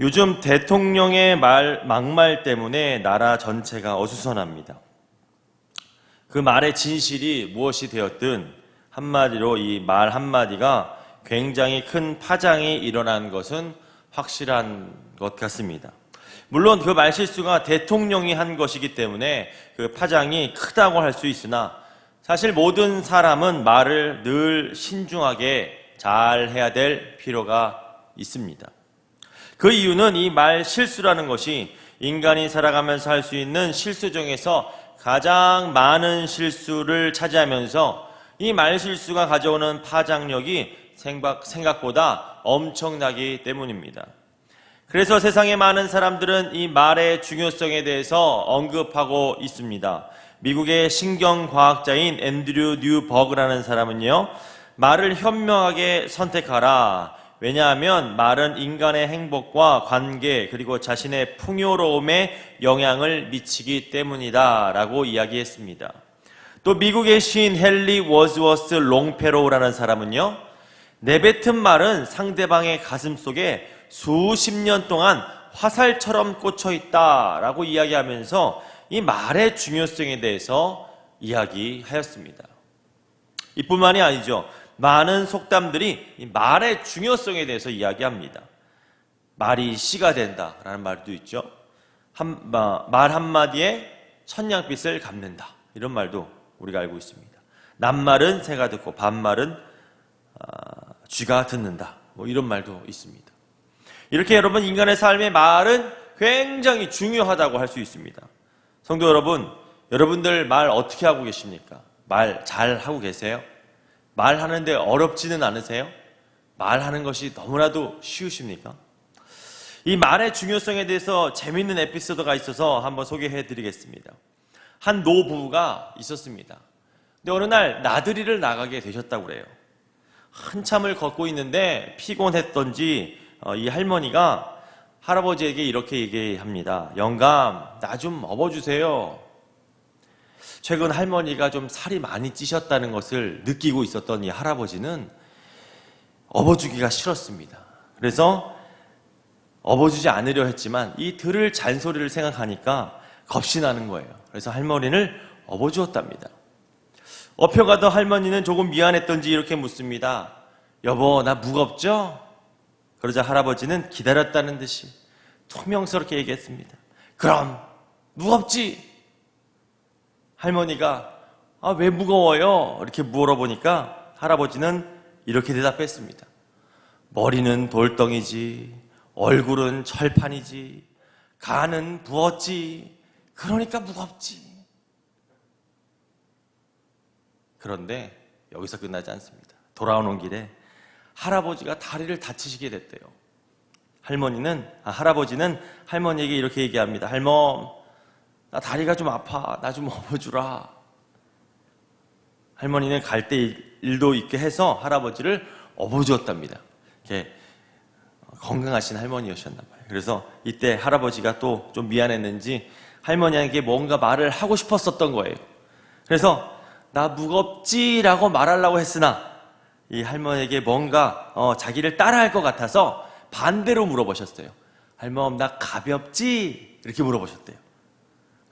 요즘 대통령의 말, 막말 때문에 나라 전체가 어수선합니다. 그 말의 진실이 무엇이 되었든 한마디로 이 말 한마디가 굉장히 큰 파장이 일어난 것은 확실한 것 같습니다. 물론 그 말실수가 대통령이 한 것이기 때문에 그 파장이 크다고 할 수 있으나 사실 모든 사람은 말을 늘 신중하게 잘 해야 될 필요가 있습니다. 그 이유는 이 말 실수라는 것이 인간이 살아가면서 할 수 있는 실수 중에서 가장 많은 실수를 차지하면서 이 말 실수가 가져오는 파장력이 생각- 생각 보다 엄청나기 때문입니다. 그래서 세상의 많은 사람들은 이 말의 중요성에 대해서 언급하고 있습니다. 미국의 신경과학자인 앤드류 뉴버그라는 사람은요, 말을 현명하게 선택하라. 왜냐하면 말은 인간의 행복과 관계 그리고 자신의 풍요로움에 영향을 미치기 때문이다. 라고 이야기했습니다. 또 미국의 시인 헨리 워즈워스 롱페로우라는 사람은요, 내뱉은 말은 상대방의 가슴 속에 수십 년 동안 화살처럼 꽂혀 있다라고 이야기하면서 이 말의 중요성에 대해서 이야기하였습니다. 이뿐만이 아니죠. 많은 속담들이 이 말의 중요성에 대해서 이야기합니다. 말이 씨가 된다라는 말도 있죠. 말 한마디에 천냥빚을 갚는다. 이런 말도 우리가 알고 있습니다. 낱말은 새가 듣고 반말은 아, 쥐가 듣는다. 뭐 이런 말도 있습니다. 이렇게 여러분 인간의 삶의 말은 굉장히 중요하다고 할 수 있습니다. 성도 여러분, 여러분들 말 어떻게 하고 계십니까? 말 잘 하고 계세요? 말하는데 어렵지는 않으세요? 말하는 것이 너무나도 쉬우십니까? 이 말의 중요성에 대해서 재밌는 에피소드가 있어서 한번 소개해 드리겠습니다. 한 노부부가 있었습니다. 근데 어느 날 나들이를 나가게 되셨다고 그래요. 한참을 걷고 있는데 피곤했던지 어, 이 할머니가 할아버지에게 이렇게 얘기합니다. 영감, 나 좀 업어주세요. 최근 할머니가 좀 살이 많이 찌셨다는 것을 느끼고 있었던 이 할아버지는 업어주기가 싫었습니다. 그래서 업어주지 않으려 했지만 이 들을 잔소리를 생각하니까 겁이 나는 거예요. 그래서 할머니를 업어주었답니다. 업혀가던 할머니는 조금 미안했던지 이렇게 묻습니다. 여보, 나 무겁죠? 그러자 할아버지는 기다렸다는 듯이 투명스럽게 얘기했습니다. 그럼, 무겁지? 할머니가, 아, 왜 무거워요? 이렇게 물어보니까 할아버지는 이렇게 대답했습니다. 머리는 돌덩이지, 얼굴은 철판이지, 간은 부었지, 그러니까 무겁지. 그런데 여기서 끝나지 않습니다. 돌아오는 길에 할아버지가 다리를 다치시게 됐대요. 할머니는, 아, 할아버지는 할머니에게 이렇게 얘기합니다. 할멈, 나 다리가 좀 아파. 나 좀 업어주라. 할머니는 갈 때 일도 있게 해서 할아버지를 업어주었답니다. 이렇게 건강하신 할머니였었나 봐요. 그래서 이때 할아버지가 또 좀 미안했는지 할머니에게 뭔가 말을 하고 싶었었던 거예요. 그래서 나 무겁지라고 말하려고 했으나 이 할머니에게 뭔가 어, 자기를 따라할 것 같아서 반대로 물어보셨어요. 할멈 나 가볍지 이렇게 물어보셨대요.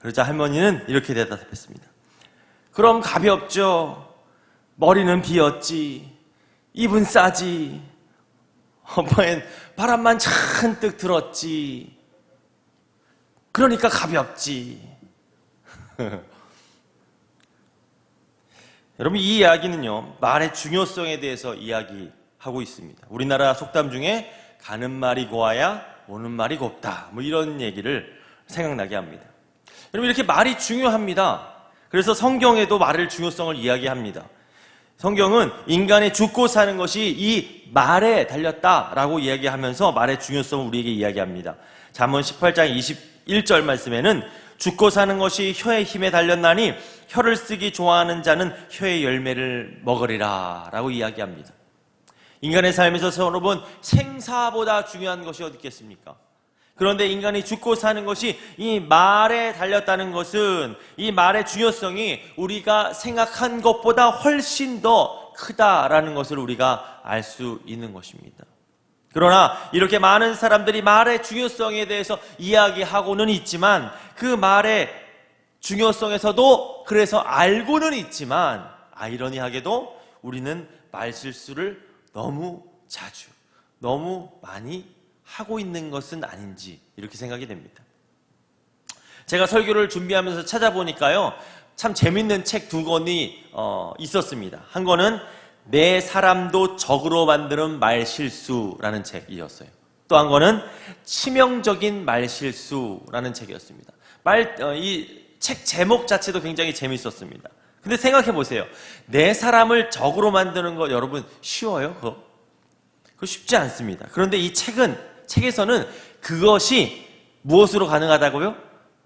그러자 할머니는 이렇게 대답했습니다. 그럼 가볍죠. 머리는 비었지. 입은 싸지. 엄마엔 바람만 잔뜩 들었지. 그러니까 가볍지. 여러분 이 이야기는요 말의 중요성에 대해서 이야기하고 있습니다. 우리나라 속담 중에 가는 말이 고와야 오는 말이 곱다. 뭐 이런 얘기를 생각나게 합니다. 여러분 이렇게 말이 중요합니다. 그래서 성경에도 말의 중요성을 이야기합니다. 성경은 인간의 죽고 사는 것이 이 말에 달렸다라고 이야기하면서 말의 중요성을 우리에게 이야기합니다. 잠언 18장 21절 말씀에는 죽고 사는 것이 혀의 힘에 달렸나니 혀를 쓰기 좋아하는 자는 혀의 열매를 먹으리라 라고 이야기합니다. 인간의 삶에서 여러분 생사보다 중요한 것이 어디 있겠습니까? 그런데 인간이 죽고 사는 것이 이 말에 달렸다는 것은 이 말의 중요성이 우리가 생각한 것보다 훨씬 더 크다라는 것을 우리가 알 수 있는 것입니다. 그러나 이렇게 많은 사람들이 말의 중요성에 대해서 이야기하고는 있지만 그 말의 중요성에서도 그래서 알고는 있지만 아이러니하게도 우리는 말실수를 너무 자주, 너무 많이 하고 있는 것은 아닌지 이렇게 생각이 됩니다. 제가 설교를 준비하면서 찾아보니까요, 참 재밌는 책 두 권이 어, 있었습니다. 한 권은 내 사람도 적으로 만드는 말실수라는 책이었어요. 또 한 권은 치명적인 말실수라는 책이었습니다. 말, 어, 이책 제목 자체도 굉장히 재밌었습니다. 근데 생각해 보세요. 내 사람을 적으로 만드는 거 여러분 쉬워요? 그거? 그거 쉽지 않습니다. 그런데 이 책은, 책에서는 그것이 무엇으로 가능하다고요?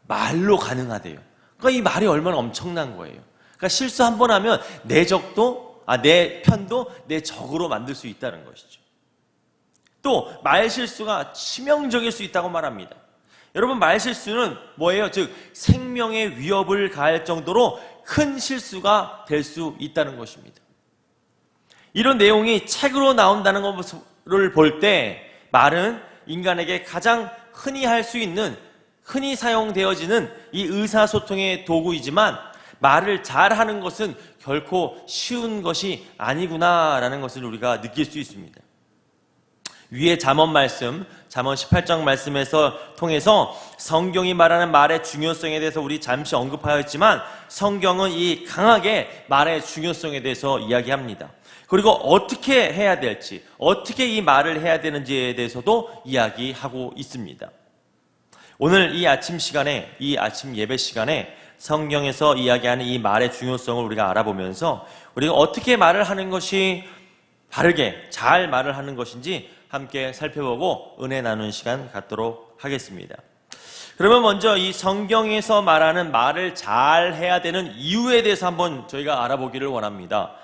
말로 가능하대요. 그러니까 이 말이 얼마나 엄청난 거예요. 그러니까 실수 한 번 하면 내 적도, 아, 내 편도 내 적으로 만들 수 있다는 것이죠. 또, 말 실수가 치명적일 수 있다고 말합니다. 여러분, 말 실수는 뭐예요? 즉, 생명의 위협을 가할 정도로 큰 실수가 될 수 있다는 것입니다. 이런 내용이 책으로 나온다는 것을 볼 때 말은 인간에게 가장 흔히 할 수 있는 흔히 사용되어지는 이 의사소통의 도구이지만 말을 잘하는 것은 결코 쉬운 것이 아니구나라는 것을 우리가 느낄 수 있습니다. 위에 잠언 말씀, 잠언 18장 말씀에서 통해서 성경이 말하는 말의 중요성에 대해서 우리 잠시 언급하였지만 성경은 이 강하게 말의 중요성에 대해서 이야기합니다. 그리고 어떻게 해야 될지, 어떻게 이 말을 해야 되는지에 대해서도 이야기하고 있습니다. 오늘 이 아침 시간에, 이 아침 예배 시간에 성경에서 이야기하는 이 말의 중요성을 우리가 알아보면서 우리가 어떻게 말을 하는 것이 바르게 잘 말을 하는 것인지 함께 살펴보고 은혜 나누는 시간 갖도록 하겠습니다. 그러면 먼저 이 성경에서 말하는 말을 잘 해야 되는 이유에 대해서 한번 저희가 알아보기를 원합니다.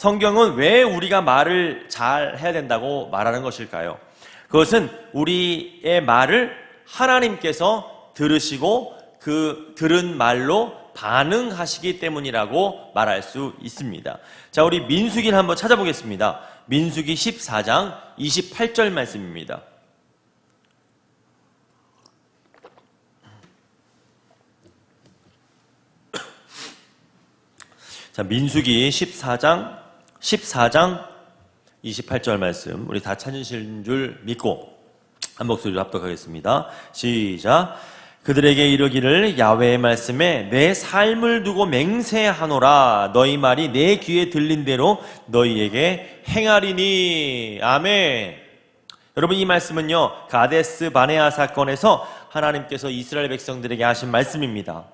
성경은 왜 우리가 말을 잘 해야 된다고 말하는 것일까요? 그것은 우리의 말을 하나님께서 들으시고 그 들은 말로 반응하시기 때문이라고 말할 수 있습니다. 자, 우리 민수기를 한번 찾아보겠습니다. 민수기 14장 28절 말씀입니다. 자, 민수기 14장 14장 28절 말씀 우리 다 찾으신 줄 믿고 한 목소리로 합독하겠습니다. 시작. 그들에게 이르기를 야외의 말씀에 내 삶을 두고 맹세하노라 너희 말이 내 귀에 들린 대로 너희에게 행하리니 아멘. 여러분 이 말씀은요 가데스 바네아 사건에서 하나님께서 이스라엘 백성들에게 하신 말씀입니다.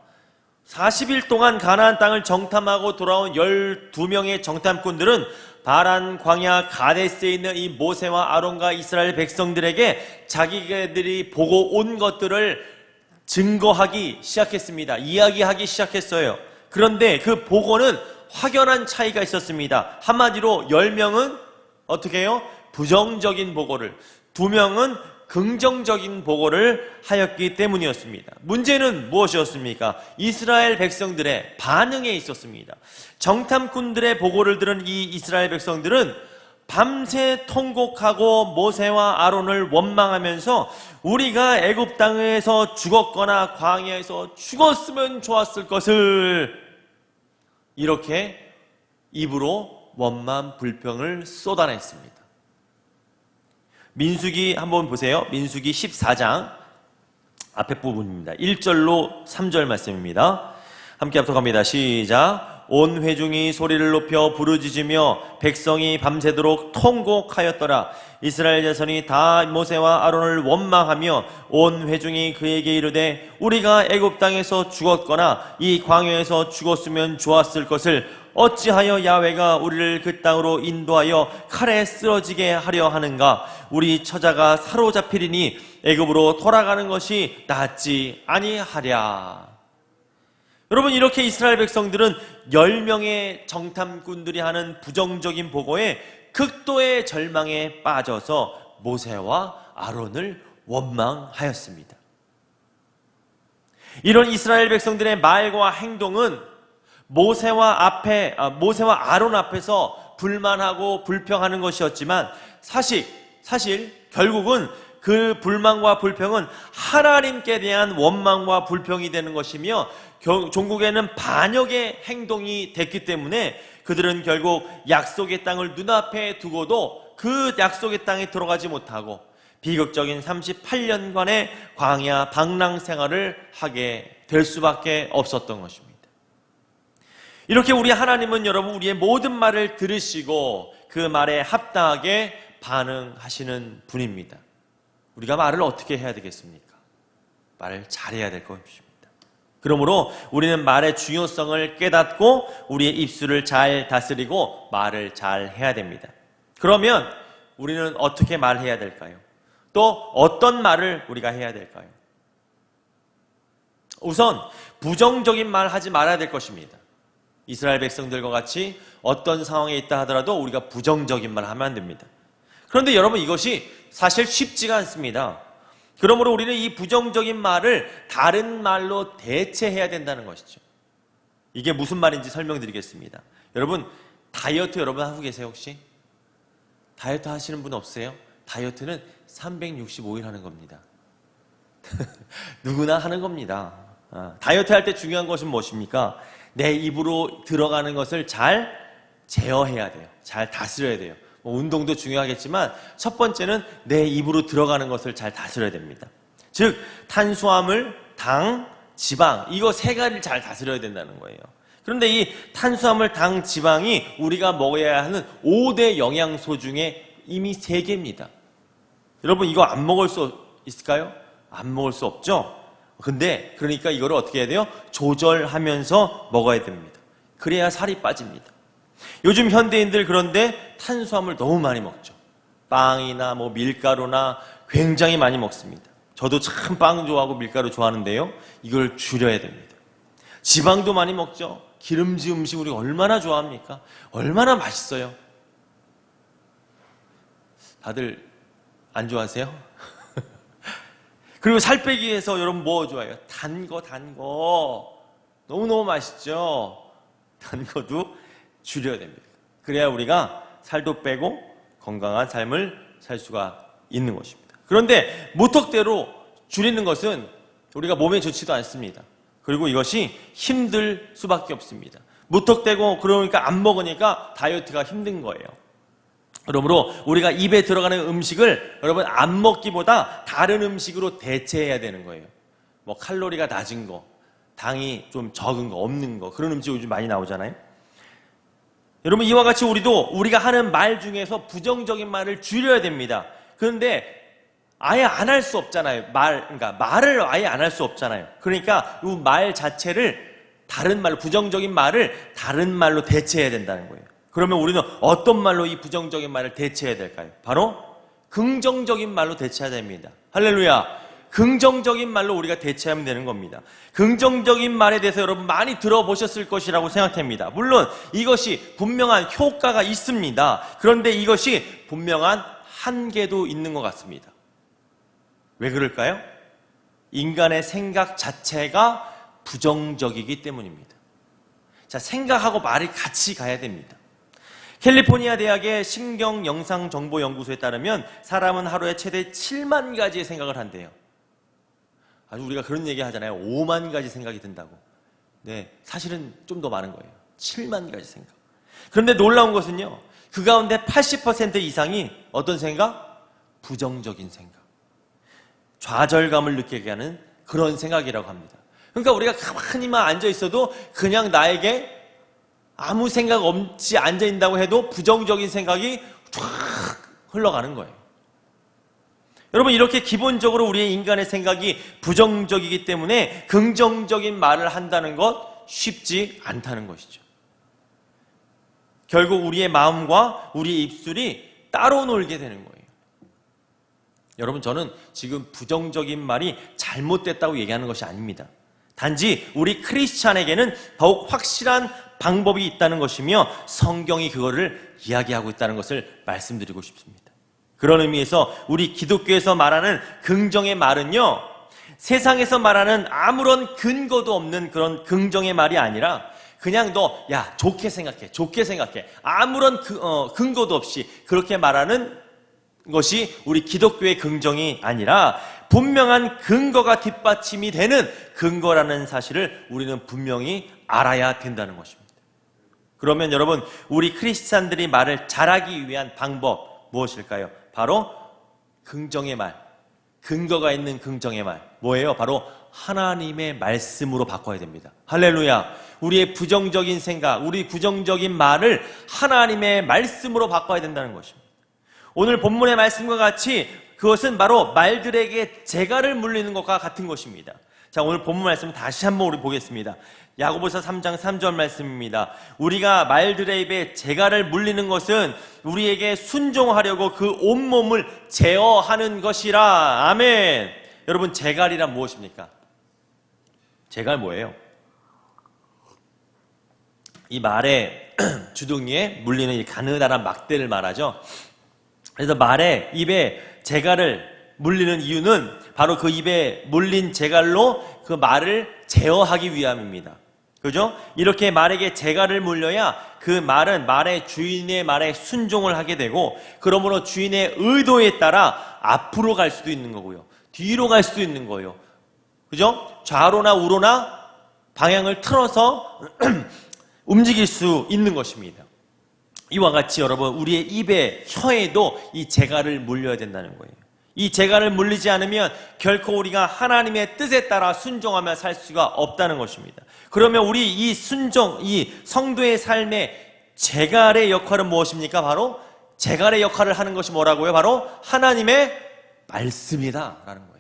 40일 동안 가나안 땅을 정탐하고 돌아온 12명의 정탐꾼들은 바란 광야 가데스에 있는 이 모세와 아론과 이스라엘 백성들에게 자기들이 보고 온 것들을 증거하기 시작했습니다. 이야기하기 시작했어요. 그런데 그 보고는 확연한 차이가 있었습니다. 한마디로 10명은 어떻게 해요? 부정적인 보고를, 2명은 긍정적인 보고를 하였기 때문이었습니다. 문제는 무엇이었습니까? 이스라엘 백성들의 반응에 있었습니다. 정탐꾼들의 보고를 들은 이 이스라엘 백성들은 밤새 통곡하고 모세와 아론을 원망하면서 우리가 애굽 땅에서 죽었거나 광야에서 죽었으면 좋았을 것을 이렇게 입으로 원만 불평을 쏟아냈습니다. 민수기 한번 보세요. 민수기 14장 앞에 부분입니다. 1절로 3절 말씀입니다. 함께 합독합니다. 시작. 온 회중이 소리를 높여 부르짖으며 백성이 밤새도록 통곡하였더라. 이스라엘 자손이 다 모세와 아론을 원망하며 온 회중이 그에게 이르되 우리가 애굽 땅에서 죽었거나 이 광야에서 죽었으면 좋았을 것을 어찌하여 야외가 우리를 그 땅으로 인도하여 칼에 쓰러지게 하려 하는가? 우리 처자가 사로잡히리니 애굽으로 돌아가는 것이 낫지 아니하랴. 여러분 이렇게 이스라엘 백성들은 10명의 정탐꾼들이 하는 부정적인 보고에 극도의 절망에 빠져서 모세와 아론을 원망하였습니다. 이런 이스라엘 백성들의 말과 행동은 모세와 앞에 아, 모세와 아론 앞에서 불만하고 불평하는 것이었지만 사실 사실 결국은 그 불만과 불평은 하나님께 대한 원망과 불평이 되는 것이며 겨- 종국에는 반역의 행동이 됐기 때문에 그들은 결국 약속의 땅을 눈앞에 두고도 그 약속의 땅에 들어가지 못하고 비극적인 38년간의 광야 방랑 생활을 하게 될 수밖에 없었던 것입니다. 이렇게 우리 하나님은 여러분 우리의 모든 말을 들으시고 그 말에 합당하게 반응하시는 분입니다. 우리가 말을 어떻게 해야 되겠습니까? 말을 잘해야 될 것입니다. 그러므로 우리는 말의 중요성을 깨닫고 우리의 입술을 잘 다스리고 말을 잘 해야 됩니다. 그러면 우리는 어떻게 말해야 될까요? 또 어떤 말을 우리가 해야 될까요? 우선 부정적인 말 하지 말아야 될 것입니다. 이스라엘 백성들과 같이 어떤 상황에 있다 하더라도 우리가 부정적인 말 하면 안 됩니다. 그런데 여러분 이것이 사실 쉽지가 않습니다. 그러므로 우리는 이 부정적인 말을 다른 말로 대체해야 된다는 것이죠. 이게 무슨 말인지 설명드리겠습니다. 여러분 다이어트 여러분 하고 계세요 혹시? 다이어트 하시는 분 없어요? 다이어트는 365일 하는 겁니다. 누구나 하는 겁니다. 아, 다이어트 할 때 중요한 것은 무엇입니까? 내 입으로 들어가는 것을 잘 제어해야 돼요. 잘 다스려야 돼요. 뭐 운동도 중요하겠지만 첫 번째는 내 입으로 들어가는 것을 잘 다스려야 됩니다. 즉 탄수화물, 당, 지방 이거 세 가지를 잘 다스려야 된다는 거예요. 그런데 이 탄수화물, 당, 지방이 우리가 먹어야 하는 5대 영양소 중에 이미 세 개입니다. 여러분 이거 안 먹을 수 있을까요? 안 먹을 수 없죠. 근데 그러니까 이거를 어떻게 해야 돼요? 조절하면서 먹어야 됩니다. 그래야 살이 빠집니다. 요즘 현대인들 그런데 탄수화물 너무 많이 먹죠. 빵이나 뭐 밀가루나 굉장히 많이 먹습니다. 저도 참 빵 좋아하고 밀가루 좋아하는데요. 이걸 줄여야 됩니다. 지방도 많이 먹죠. 기름진 음식 우리 얼마나 좋아합니까? 얼마나 맛있어요. 다들 안 좋아하세요? 그리고 살 빼기 위해서 여러분 뭐 좋아해요? 단 거, 단 거. 너무너무 맛있죠? 단 거도 줄여야 됩니다. 그래야 우리가 살도 빼고 건강한 삶을 살 수가 있는 것입니다. 그런데 무턱대로 줄이는 것은 우리가 몸에 좋지도 않습니다. 그리고 이것이 힘들 수밖에 없습니다. 무턱대고 그러니까 안 먹으니까 다이어트가 힘든 거예요. 그러므로 우리가 입에 들어가는 음식을 여러분 안 먹기보다 다른 음식으로 대체해야 되는 거예요. 뭐 칼로리가 낮은 거, 당이 좀 적은 거, 없는 거 그런 음식 요즘 많이 나오잖아요. 여러분 이와 같이 우리도 우리가 하는 말 중에서 부정적인 말을 줄여야 됩니다. 그런데 아예 안 할 수 없잖아요. 말 그러니까 말을 아예 안 할 수 없잖아요. 그러니까 이 말 자체를 다른 말로 부정적인 말을 다른 말로 대체해야 된다는 거예요. 그러면 우리는 어떤 말로 이 부정적인 말을 대체해야 될까요? 바로 긍정적인 말로 대체해야 됩니다. 할렐루야. 긍정적인 말로 우리가 대체하면 되는 겁니다. 긍정적인 말에 대해서 여러분 많이 들어보셨을 것이라고 생각합니다. 물론 이것이 분명한 효과가 있습니다. 그런데 이것이 분명한 한계도 있는 것 같습니다. 왜 그럴까요? 인간의 생각 자체가 부정적이기 때문입니다. 자, 생각하고 말이 같이 가야 됩니다. 캘리포니아 대학의 신경영상정보연구소에 따르면 사람은 하루에 최대 7만 가지의 생각을 한대요. 아주 우리가 그런 얘기 하잖아요. 5만 가지 생각이 든다고. 네, 사실은 좀 더 많은 거예요. 7만 가지 생각. 그런데 놀라운 것은요. 그 가운데 80% 이상이 어떤 생각? 부정적인 생각. 좌절감을 느끼게 하는 그런 생각이라고 합니다. 그러니까 우리가 가만히만 앉아 있어도 그냥 나에게 아무 생각 없이 앉아 있다고 해도 부정적인 생각이 쫙 흘러가는 거예요. 여러분 이렇게 기본적으로 우리의 인간의 생각이 부정적이기 때문에 긍정적인 말을 한다는 것 쉽지 않다는 것이죠. 결국 우리의 마음과 우리의 입술이 따로 놀게 되는 거예요. 여러분 저는 지금 부정적인 말이 잘못됐다고 얘기하는 것이 아닙니다. 단지 우리 크리스찬에게는 더욱 확실한 방법이 있다는 것이며 성경이 그거를 이야기하고 있다는 것을 말씀드리고 싶습니다. 그런 의미에서 우리 기독교에서 말하는 긍정의 말은요, 세상에서 말하는 아무런 근거도 없는 그런 긍정의 말이 아니라 그냥 너, 야, 좋게 생각해, 좋게 생각해. 아무런 그, 어, 근거도 없이 그렇게 말하는 것이 우리 기독교의 긍정이 아니라 분명한 근거가 뒷받침이 되는 근거라는 사실을 우리는 분명히 알아야 된다는 것입니다. 그러면 여러분, 우리 크리스찬들이 말을 잘하기 위한 방법 무엇일까요? 바로 긍정의 말, 근거가 있는 긍정의 말. 뭐예요? 바로 하나님의 말씀으로 바꿔야 됩니다. 할렐루야. 우리의 부정적인 생각, 우리 부정적인 말을 하나님의 말씀으로 바꿔야 된다는 것입니다. 오늘 본문의 말씀과 같이 그것은 바로 말들에게 재갈을 물리는 것과 같은 것입니다. 자, 오늘 본문 말씀 다시 한번 우리 보겠습니다. 야고보서 3장 3절 말씀입니다. 우리가 말들의 입에 재갈을 물리는 것은 우리에게 순종하려고 그 온몸을 제어하는 것이라. 아멘. 여러분, 재갈이란 무엇입니까? 재갈 뭐예요? 이 말의 주둥이에 물리는 이 가느다란 막대를 말하죠. 그래서 말에 입에 재갈을 물리는 이유는 바로 그 입에 물린 재갈로 그 말을 제어하기 위함입니다. 그죠? 이렇게 말에게 재갈을 물려야 그 말은 말의 주인의 말에 순종을 하게 되고 그러므로 주인의 의도에 따라 앞으로 갈 수도 있는 거고요. 뒤로 갈 수도 있는 거예요. 그죠? 좌로나 우로나 방향을 틀어서 움직일 수 있는 것입니다. 이와 같이 여러분 우리의 입에 혀에도 이 재갈을 물려야 된다는 거예요. 이 재갈을 물리지 않으면 결코 우리가 하나님의 뜻에 따라 순종하며 살 수가 없다는 것입니다. 그러면 우리 이 순종, 이 성도의 삶의 재갈의 역할은 무엇입니까? 바로 재갈의 역할을 하는 것이 뭐라고요? 바로 하나님의 말씀이다라는 거예요.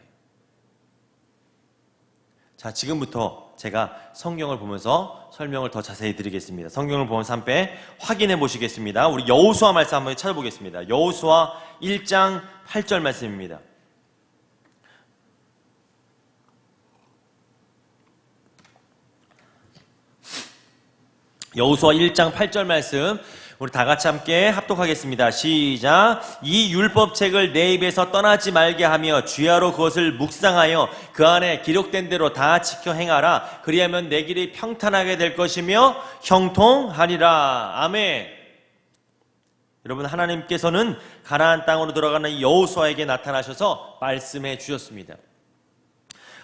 자, 지금부터 제가 성경을 보면서 설명을 더 자세히 드리겠습니다. 성경을 보면서 한번 확인해 보시겠습니다. 우리 여호수아 말씀 한번 찾아보겠습니다. 여호수아 1장 8절 말씀입니다. 여호수아 1장 8절 말씀 우리 다 같이 함께 합독하겠습니다. 시작. 이 율법책을 내 입에서 떠나지 말게 하며 주야로 그것을 묵상하여 그 안에 기록된 대로 다 지켜 행하라. 그리하면 내 길이 평탄하게 될 것이며 형통하리라. 아멘. 여러분 하나님께서는 가나안 땅으로 들어가는 이 여호수아에게 나타나셔서 말씀해 주셨습니다.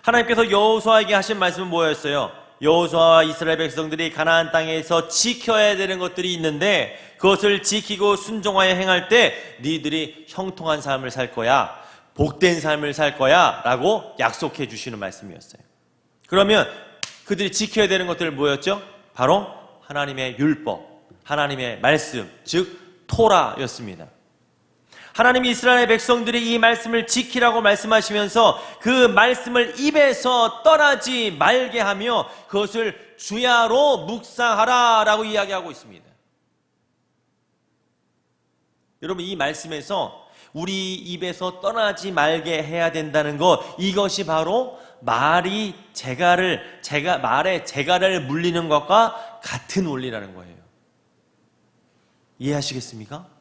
하나님께서 여호수아에게 하신 말씀은 뭐였어요? 여호수아와 이스라엘 백성들이 가나안 땅에서 지켜야 되는 것들이 있는데 그것을 지키고 순종하여 행할 때 니들이 형통한 삶을 살 거야. 복된 삶을 살 거야 라고 약속해 주시는 말씀이었어요. 그러면 그들이 지켜야 되는 것들 뭐였죠? 바로 하나님의 율법, 하나님의 말씀, 즉 토라였습니다. 하나님이 이스라엘 백성들이 이 말씀을 지키라고 말씀하시면서 그 말씀을 입에서 떠나지 말게 하며 그것을 주야로 묵상하라라고 이야기하고 있습니다. 여러분 이 말씀에서 우리 입에서 떠나지 말게 해야 된다는 것 이것이 바로 말이 재갈을 제가 말에 재갈을 물리는 것과 같은 원리라는 거예요. 이해하시겠습니까?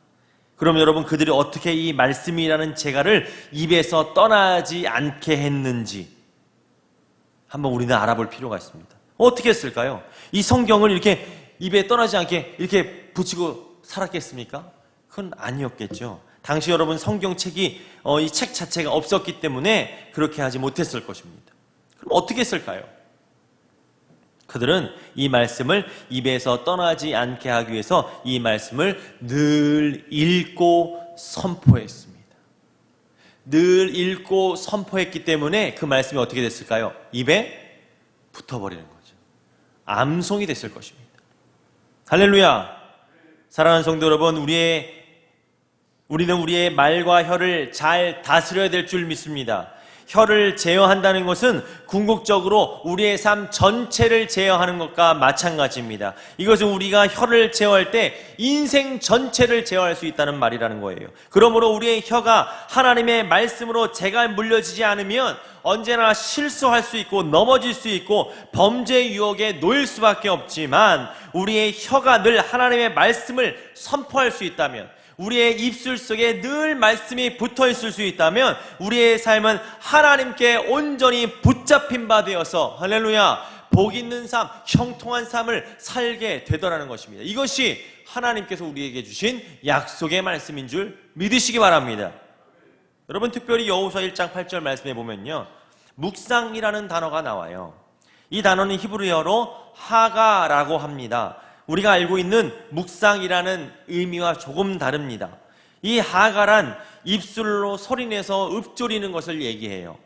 그럼 여러분 그들이 어떻게 이 말씀이라는 재갈을 입에서 떠나지 않게 했는지 한번 우리는 알아볼 필요가 있습니다. 어떻게 했을까요? 이 성경을 이렇게 입에 떠나지 않게 이렇게 붙이고 살았겠습니까? 그건 아니었겠죠. 당시 여러분 성경책이 어, 이책 자체가 없었기 때문에 그렇게 하지 못했을 것입니다. 그럼 어떻게 했을까요? 그들은 이 말씀을 입에서 떠나지 않게 하기 위해서 이 말씀을 늘 읽고 선포했습니다. 늘 읽고 선포했기 때문에 그 말씀이 어떻게 됐을까요? 입에 붙어버리는 거죠. 암송이 됐을 것입니다. 할렐루야! 사랑하는 성도 여러분, 우리의 우리는 우리의 말과 혀를 잘 다스려야 될 줄 믿습니다. 혀를 제어한다는 것은 궁극적으로 우리의 삶 전체를 제어하는 것과 마찬가지입니다. 이것은 우리가 혀를 제어할 때 인생 전체를 제어할 수 있다는 말이라는 거예요. 그러므로 우리의 혀가 하나님의 말씀으로 제가 물려지지 않으면 언제나 실수할 수 있고 넘어질 수 있고 범죄 유혹에 놓일 수밖에 없지만 우리의 혀가 늘 하나님의 말씀을 선포할 수 있다면 우리의 입술 속에 늘 말씀이 붙어 있을 수 있다면 우리의 삶은 하나님께 온전히 붙잡힌 바 되어서 할렐루야 복 있는 삶, 형통한 삶을 살게 되더라는 것입니다. 이것이 하나님께서 우리에게 주신 약속의 말씀인 줄 믿으시기 바랍니다. 여러분 특별히 여호수아 1장 8절 말씀에 보면요. 묵상이라는 단어가 나와요. 이 단어는 히브리어로 하가라고 합니다. 우리가 알고 있는 묵상이라는 의미와 조금 다릅니다. 이 하가란 입술로 소리내서 읊조리는 것을 얘기해요.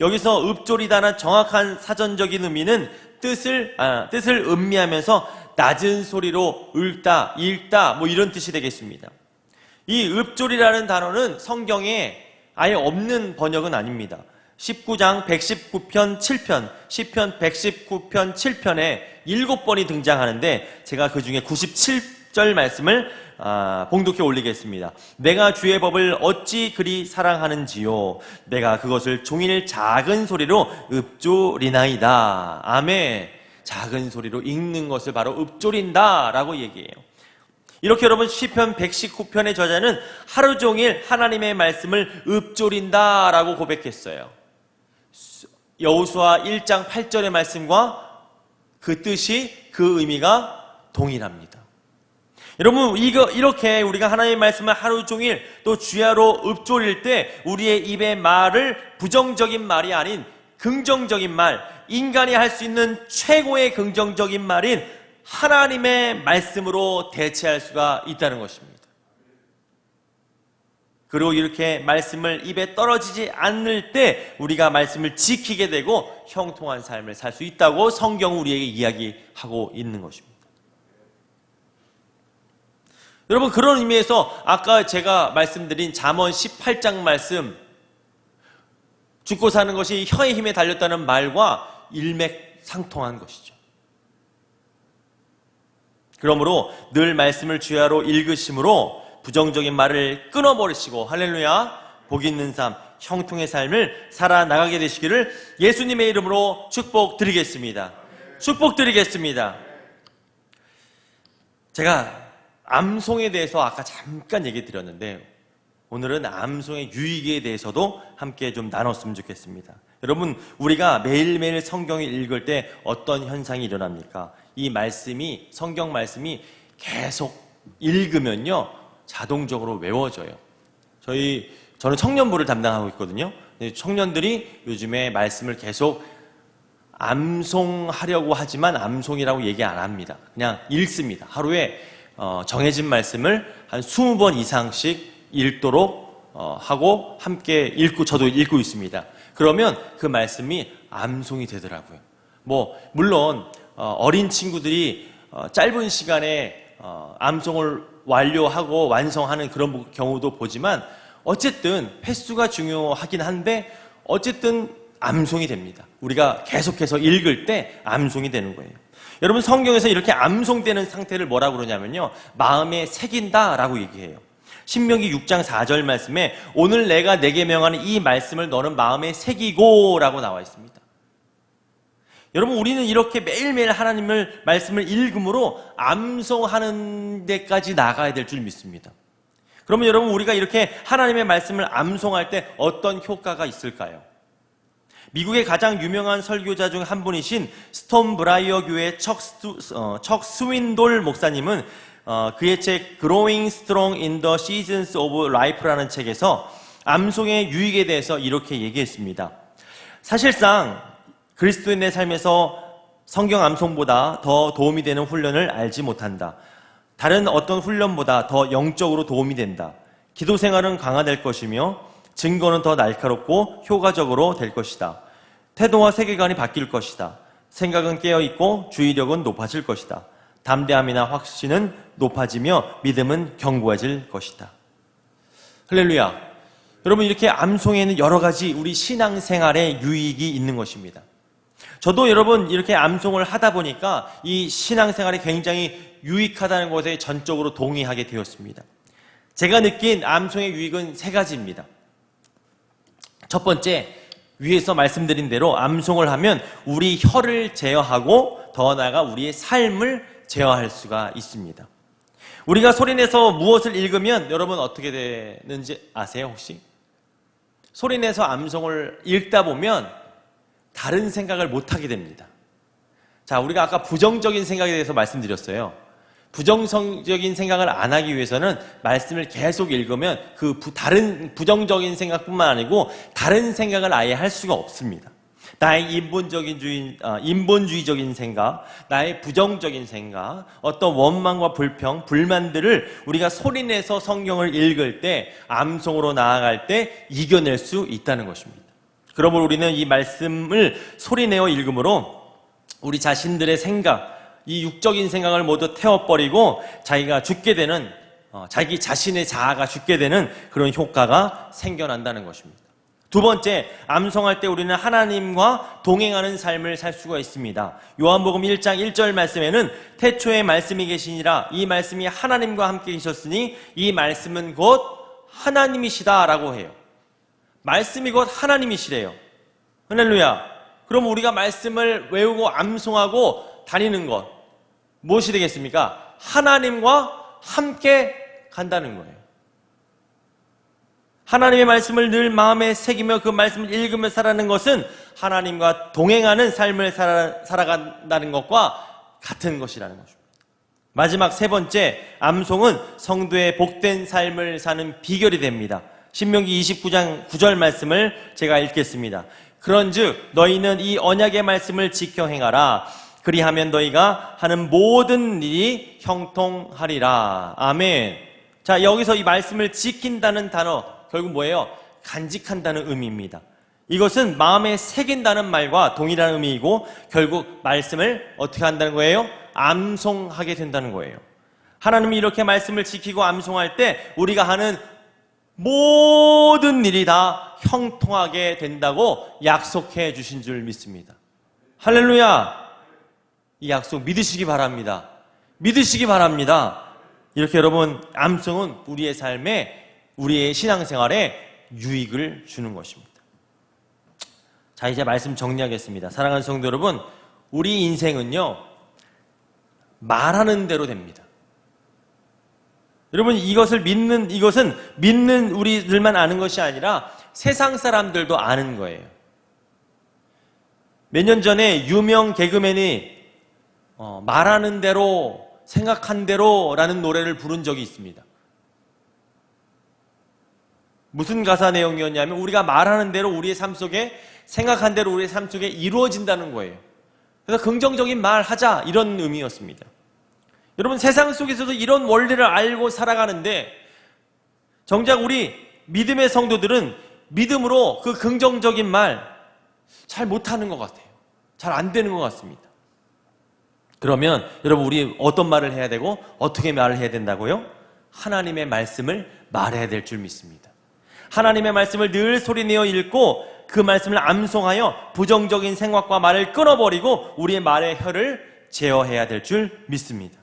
여기서 읊조리다는 정확한 사전적인 의미는 뜻을 아, 뜻을 음미하면서 낮은 소리로 읊다, 읽다 뭐 이런 뜻이 되겠습니다. 이 읊조리라는 단어는 성경에 아예 없는 번역은 아닙니다. 19장 119편 7편, 10편 119편 7편에 7번이 등장하는데 제가 그 중에 97절 말씀을 아, 봉독해 올리겠습니다. 내가 주의 법을 어찌 그리 사랑하는지요. 내가 그것을 종일 작은 소리로 읊조리나이다. 아멘. 작은 소리로 읽는 것을 바로 읊조린다라고 얘기해요. 이렇게 여러분 시편 119편의 저자는 하루 종일 하나님의 말씀을 읊조린다라고 고백했어요. 여호수아 1장 8절의 말씀과 그 뜻이 그 의미가 동일합니다. 여러분 이거 이렇게 우리가 하나님의 말씀을 하루 종일 또 주야로 읊조릴 때 우리의 입의 말을 부정적인 말이 아닌 긍정적인 말, 인간이 할 수 있는 최고의 긍정적인 말인 하나님의 말씀으로 대체할 수가 있다는 것입니다. 그리고 이렇게 말씀을 입에 떨어지지 않을 때 우리가 말씀을 지키게 되고 형통한 삶을 살 수 있다고 성경 우리에게 이야기하고 있는 것입니다. 여러분 그런 의미에서 아까 제가 말씀드린 잠언 18장 말씀 죽고 사는 것이 혀의 힘에 달렸다는 말과 일맥상통한 것이죠. 그러므로 늘 말씀을 주야로 읽으심으로 부정적인 말을 끊어버리시고 할렐루야 복 있는 삶 형통의 삶을 살아나가게 되시기를 예수님의 이름으로 축복드리겠습니다. 축복드리겠습니다. 제가 암송에 대해서 아까 잠깐 얘기 드렸는데 오늘은 암송의 유익에 대해서도 함께 좀 나눴으면 좋겠습니다. 여러분, 우리가 매일매일 성경을 읽을 때 어떤 현상이 일어납니까? 이 말씀이, 성경 말씀이 계속 읽으면요, 자동적으로 외워져요. 저희, 저는 청년부를 담당하고 있거든요. 청년들이 요즘에 말씀을 계속 암송하려고 하지만 암송이라고 얘기 안 합니다. 그냥 읽습니다. 하루에 어, 정해진 말씀을 한 20번 이상씩 읽도록 어, 하고 함께 읽고 저도 읽고 있습니다. 그러면 그 말씀이 암송이 되더라고요. 뭐 물론 어, 린 친구들이 어, 짧은 시간에 어, 암송을 완료하고 완성하는 그런 경우도 보지만 어쨌든 횟수가 중요하긴 한데 어쨌든 암송이 됩니다. 우리가 계속해서 읽을 때 암송이 되는 거예요. 여러분 성경에서 이렇게 암송되는 상태를 뭐라고 그러냐면요. 마음에 새긴다라고 얘기해요. 신명기 6장 4절 말씀에 오늘 내가 내게 명하는 이 말씀을 너는 마음에 새기고라고 나와 있습니다. 여러분 우리는 이렇게 매일매일 하나님을 말씀을 읽음으로 암송하는 데까지 나가야 될 줄 믿습니다. 그러면 여러분 우리가 이렇게 하나님의 말씀을 암송할 때 어떤 효과가 있을까요? 미국의 가장 유명한 설교자 중 한 분이신 스톰 브라이어 교회 척, 스, 어, 척 스윈돌 목사님은 어, 그의 책 Growing Strong in the Seasons of Life라는 책에서 암송의 유익에 대해서 이렇게 얘기했습니다. 사실상 그리스도인의 삶에서 성경 암송보다 더 도움이 되는 훈련을 알지 못한다. 다른 어떤 훈련보다 더 영적으로 도움이 된다. 기도 생활은 강화될 것이며 증거는 더 날카롭고 효과적으로 될 것이다. 태도와 세계관이 바뀔 것이다. 생각은 깨어있고 주의력은 높아질 것이다. 담대함이나 확신은 높아지며 믿음은 견고해질 것이다. 할렐루야. 여러분 이렇게 암송에는 여러 가지 우리 신앙생활에 유익이 있는 것입니다. 저도 여러분 이렇게 암송을 하다 보니까 이 신앙생활이 굉장히 유익하다는 것에 전적으로 동의하게 되었습니다. 제가 느낀 암송의 유익은 세 가지입니다. 첫 번째, 위에서 말씀드린 대로 암송을 하면 우리 혀를 제어하고 더 나아가 우리의 삶을 제어할 수가 있습니다. 우리가 소리내서 무엇을 읽으면 여러분 어떻게 되는지 아세요, 혹시? 소리내서 암송을 읽다 보면 다른 생각을 못 하게 됩니다. 자, 우리가 아까 부정적인 생각에 대해서 말씀드렸어요. 부정적인 생각을 안 하기 위해서는 말씀을 계속 읽으면 그 부- 다른 부정적인 생각뿐만 아니고 다른 생각을 아예 할 수가 없습니다. 나의 인본적인 주의, 아, 인본주의적인 생각, 나의 부정적인 생각, 어떤 원망과 불평, 불만들을 우리가 소리내서 성경을 읽을 때, 암송으로 나아갈 때 이겨낼 수 있다는 것입니다. 그러므로 우리는 이 말씀을 소리내어 읽음으로 우리 자신들의 생각, 이 육적인 생각을 모두 태워버리고 자기가 죽게 되는, 어, 자기 자신의 자아가 죽게 되는 그런 효과가 생겨난다는 것입니다. 두 번째, 암송할 때 우리는 하나님과 동행하는 삶을 살 수가 있습니다. 요한복음 1장 1절 말씀에는 태초에 말씀이 계시니라 이 말씀이 하나님과 함께 계셨으니 이 말씀은 곧 하나님이시다라고 해요. 말씀이 곧 하나님이시래요. 할렐루야. 그럼 우리가 말씀을 외우고 암송하고 다니는 것 무엇이 되겠습니까? 하나님과 함께 간다는 거예요. 하나님의 말씀을 늘 마음에 새기며 그 말씀을 읽으며 살아가는 것은 하나님과 동행하는 삶을 살아, 살아간다는 것과 같은 것이라는 것입니다. 마지막 세 번째, 암송은 성도의 복된 삶을 사는 비결이 됩니다. 신명기 29장 9절 말씀을 제가 읽겠습니다. 그런즉 너희는 이 언약의 말씀을 지켜 행하라. 그리하면 너희가 하는 모든 일이 형통하리라. 아멘. 자, 여기서 이 말씀을 지킨다는 단어, 결국 뭐예요? 간직한다는 의미입니다. 이것은 마음에 새긴다는 말과 동일한 의미이고, 결국 말씀을 어떻게 한다는 거예요? 암송하게 된다는 거예요. 하나님이 이렇게 말씀을 지키고 암송할 때, 우리가 하는 모든 일이 다 형통하게 된다고 약속해 주신 줄 믿습니다. 할렐루야! 이 약속 믿으시기 바랍니다. 믿으시기 바랍니다. 이렇게 여러분, 암송은 우리의 삶에, 우리의 신앙생활에 유익을 주는 것입니다. 자, 이제 말씀 정리하겠습니다. 사랑하는 성도 여러분, 우리 인생은요, 말하는 대로 됩니다. 여러분, 이것을 믿는, 이것은 믿는 우리들만 아는 것이 아니라 세상 사람들도 아는 거예요. 몇 년 전에 유명 개그맨이 어, 말하는 대로, 생각한 대로라는 노래를 부른 적이 있습니다. 무슨 가사 내용이었냐면 우리가 말하는 대로 우리의 삶 속에 생각한 대로 우리의 삶 속에 이루어진다는 거예요. 그래서 긍정적인 말 하자 이런 의미였습니다. 여러분 세상 속에서도 이런 원리를 알고 살아가는데 정작 우리 믿음의 성도들은 믿음으로 그 긍정적인 말 잘 못하는 것 같아요. 잘 안 되는 것 같습니다. 그러면 여러분 우리 어떤 말을 해야 되고 어떻게 말을 해야 된다고요? 하나님의 말씀을 말해야 될 줄 믿습니다. 하나님의 말씀을 늘 소리내어 읽고 그 말씀을 암송하여 부정적인 생각과 말을 끊어버리고 우리의 말의 혀를 제어해야 될 줄 믿습니다.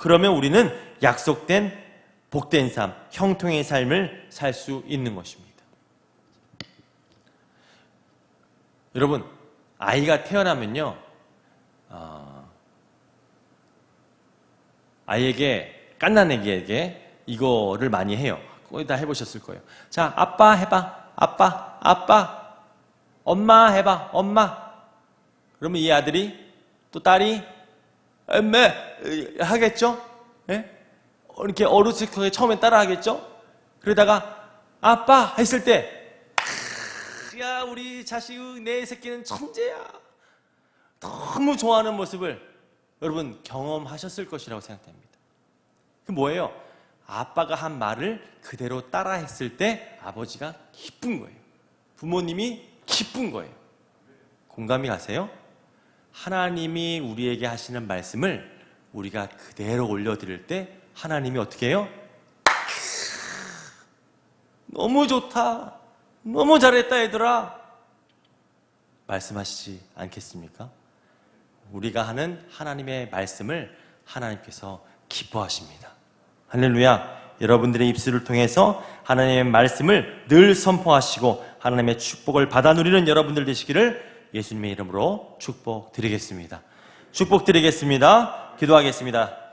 그러면 우리는 약속된 복된 삶, 형통의 삶을 살 수 있는 것입니다. 여러분, 아이가 태어나면요, 어, 아이에게, 깐난애기에게 이거를 많이 해요. 거의 다 해보셨을 거예요. 자, 아빠 해봐. 아빠, 아빠. 엄마 해봐. 엄마. 그러면 이 아들이 또 딸이 엄마 하겠죠? 예? 이렇게 어르스하게 처음에 따라 하겠죠? 그러다가 아빠 했을 때 야, 우리 자식, 내 새끼는 천재야. 너무 좋아하는 모습을 여러분 경험하셨을 것이라고 생각됩니다. 그 뭐예요? 아빠가 한 말을 그대로 따라 했을 때 아버지가 기쁜 거예요. 부모님이 기쁜 거예요. 공감이 가세요? 하나님이 우리에게 하시는 말씀을 우리가 그대로 올려드릴 때 하나님이 어떻게 해요? 너무 좋다. 너무 잘했다, 얘들아. 말씀하시지 않겠습니까? 우리가 하는 하나님의 말씀을 하나님께서 기뻐하십니다. 할렐루야. 여러분들의 입술을 통해서 하나님의 말씀을 늘 선포하시고 하나님의 축복을 받아 누리는 여러분들 되시기를 예수님의 이름으로 축복 드리겠습니다. 축복 드리겠습니다. 기도하겠습니다.